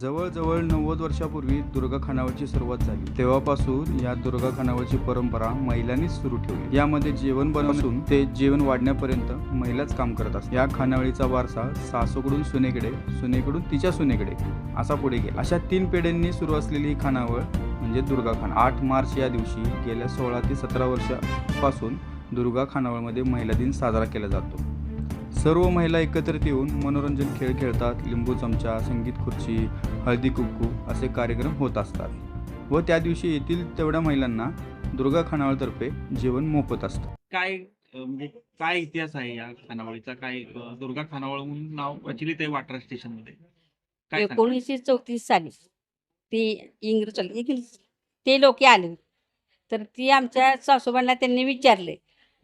जवळजवळ नव्वद वर्षापूर्वी दुर्गा खानावळची सुरुवात झाली. तेव्हापासून या दुर्गा खानावळची परंपरा महिलांनीच सुरू ठेवली. यामध्ये जेवण बनवून ते जेवण वाढण्यापर्यंत महिलाच काम करत असतात. या खानावळीचा वारसा सासूकडून सुनेकडे सुनेकडून तिच्या सुनेकडे असा पुढे गेला. अशा तीन पिढ्यांनी सुरू असलेली ही खानावळ म्हणजे दुर्गाखान. आठ मार्च या दिवशी गेल्या सोळा ते सतरा वर्षापासून दुर्गा खानावळमध्ये महिला दिन साजरा केला जातो. सर्व महिला एकत्रित येऊन मनोरंजन खेळ खेळतात. लिंबू चमचा संगीत खुर्ची हळदी कुंकू असे कार्यक्रम होत असतात व त्या दिवशी येथील तेवढ्या महिलांना दुर्गा खानावळतर्फे जेवण मोफत असतं. काय म्हणजे काय इतिहास आहे या खानावळीचा? काय दुर्गा खानावळ म्हणून नाव प्रचलित आहे वाटरा स्टेशनमध्ये? एकोणीसशे चौतीस साली ती इंग्रज ते लोक आले. तर ती आमच्या सासूबाईंना त्यांनी विचारले.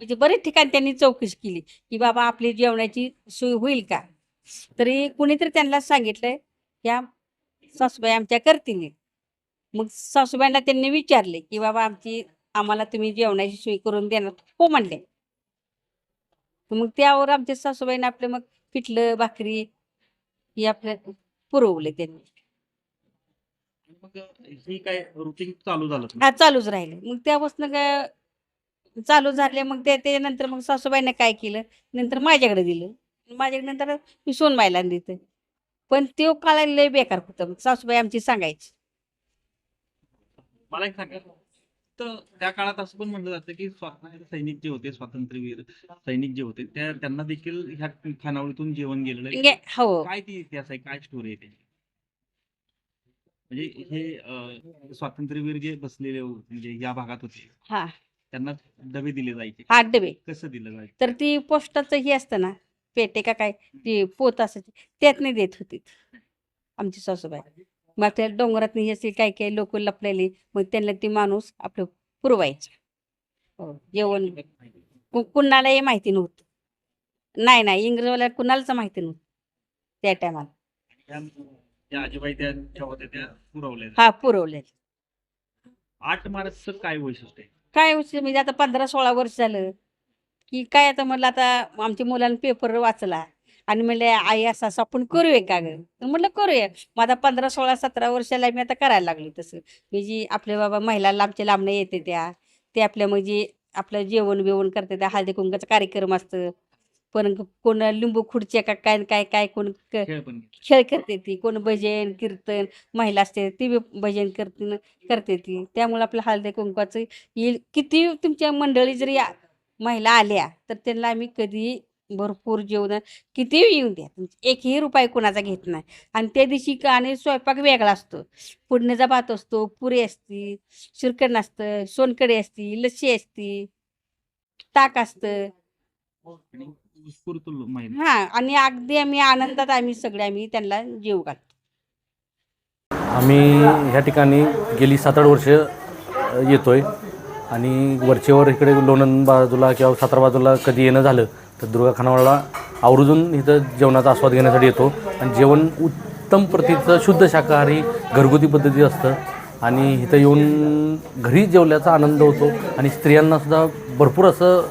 म्हणजे बरेच ठिकाणी त्यांनी चौकशी केली की बाबा आपली जेवणाची सोय होईल का? तरी कुणीतरी त्यांना सांगितलंय. या सासूबाई आमच्या करतील. मग सासूबाईंना त्यांनी विचारले की बाबा आमची आम्हाला तुम्ही जेवणाची सोय करून देणार हो म्हणले. मग त्यावर आमच्या सासूबाईंना आपलं मग पिठलं भाकरी हे आपल्या पुरवले त्यांनी. मग ही काय रुटीन चालू झालं हा चालूच राहिले. मग त्यापासून काय चालू झाले मग ते त्याच्यानंतर मग सासूबाईने काय केलं? नंतर माझ्याकडे दिलं. माझ्याकडे नंतर मी सोनबाईला दिलं पण तो काळ लय बेकार होतं. सासूबाई आमची सांगायची. मला एक सांगा. तर त्या काळात असं पण म्हणलं जातं की स्वातंत्र्य सैनिक जे होते स्वातंत्र्यवीर सैनिक जे होते त्या त्यांना देखील ह्या खानावळीतून जेवण गेलेलं आहे. हो. काय ती इतिहास आहे? काय स्टोरी आहे त्याची? म्हणजे हे अं, स्वातंत्र्यवीर जे बसलेले हो- म्हणजे या भागात होते हा. त्यांना डबे दिले जायचे. हा डबे. कसं दिलं जायचं? तर ती पोस्टाचं हे असतं ना पेटे का काय ती पोत असायची. त्यातने देत होती. आमची सासूबाई. मग त्या डोंगरात असे काही काही लोक लपलेले मग त्यांना ती माणूस आपलं पुरवायचं. हो. जेवण कुणालाही माहिती नव्हतं. नाही नाही इंग्रजवाल्या कुणालाच माहिती नव्हतं त्या टायमाला. हा पुरवले आठ मार्चचं काय वैशिष्ट्य आहे? काय होतं म्हणजे आता पंधरा सोळा वर्ष झालं. की काय आता म्हणलं आता आमच्या मुलांनी पेपर वाचला आणि म्हणले आई असं असं आपण करूया का ग? म्हटलं करूया. मग आता पंधरा सोळा सतरा वर्षाला मी आता करायला लागलो तसं. मी जी आपले बाबा महिला लांबच्या लांबण्या येते त्या ते आपल्या म्हणजे आपलं जेवण बिवण करते त्या हळदी कुंकाचा कार्यक्रम असतं. पण कोण लिंबू खुर्च्या का काय काय काय कोण खेळ करते ती. कोण भजन कीर्तन महिला असते ती बी भजन करते करते ती. त्यामुळे आपलं हळदी कुंकवाचं येईल. किती तुमच्या मंडळी जरी महिला आल्या तर त्यांना आम्ही कधी भरपूर जेवण किती येऊन द्या. म्हणजे एकही रुपये कोणाचा घेत नाही. आणि त्या दिवशी का आणि स्वयंपाक वेगळा असतो. पुडण्याचा भात असतो पुरी असती शिरकण असतं सोनकडी असती लस्सी असती ताक असतं. हा आणि अगदी आम्ही आनंदात आम्ही सगळे आम्ही त्यांना जेव घालतो. आम्ही ह्या ठिकाणी गेली सात आठ वर्ष येतोय. आणि वरचेवर इकडे लोणंद बाजूला किंवा सातारा बाजूला कधी येणं झालं तर दुर्गा खानावळला आवर्जून इथं जेवणाचा आस्वाद घेण्यासाठी येतो. आणि जेवण उत्तम प्रतीचं शुद्ध शाकाहारी घरगुती पद्धती असतं. आणि इथं येऊन घरी जेवल्याचा आनंद होतो. आणि स्त्रियांनासुद्धा भरपूर असं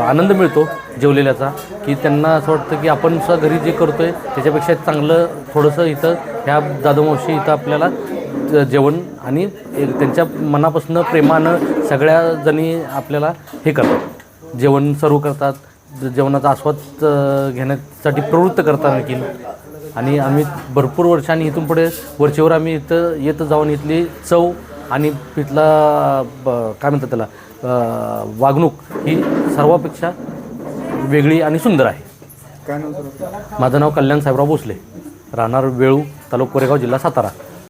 आनंद मिळतो जेवलेल्याचा की त्यांना असं वाटतं की आपण सुद्धा घरी जे करतो आहे त्याच्यापेक्षा चांगलं थोडंसं इथं ह्या जाधवमावशी इथं आपल्याला जेवण आणि त्यांच्या मनापासून प्रेमानं सगळ्या जणी आपल्याला हे करतात. जेवण सर्व करतात. जेवणाचा आस्वाद घेण्यासाठी प्रवृत्त करतात आणखीन. आणि आम्ही भरपूर वर्षांनी इथून पुढे वरचेवर आम्ही इथं येत जाऊन इथली चव आणि इथला ब- काय म्हणतात त्याला वागणूक ही सर्वापेक्षा वेगळी आणि सुंदर आहे. काय माझं नाव कल्याण साहेबराव भोसले. राहणार वेळू तालुका कोरेगाव जिल्हा सातारा.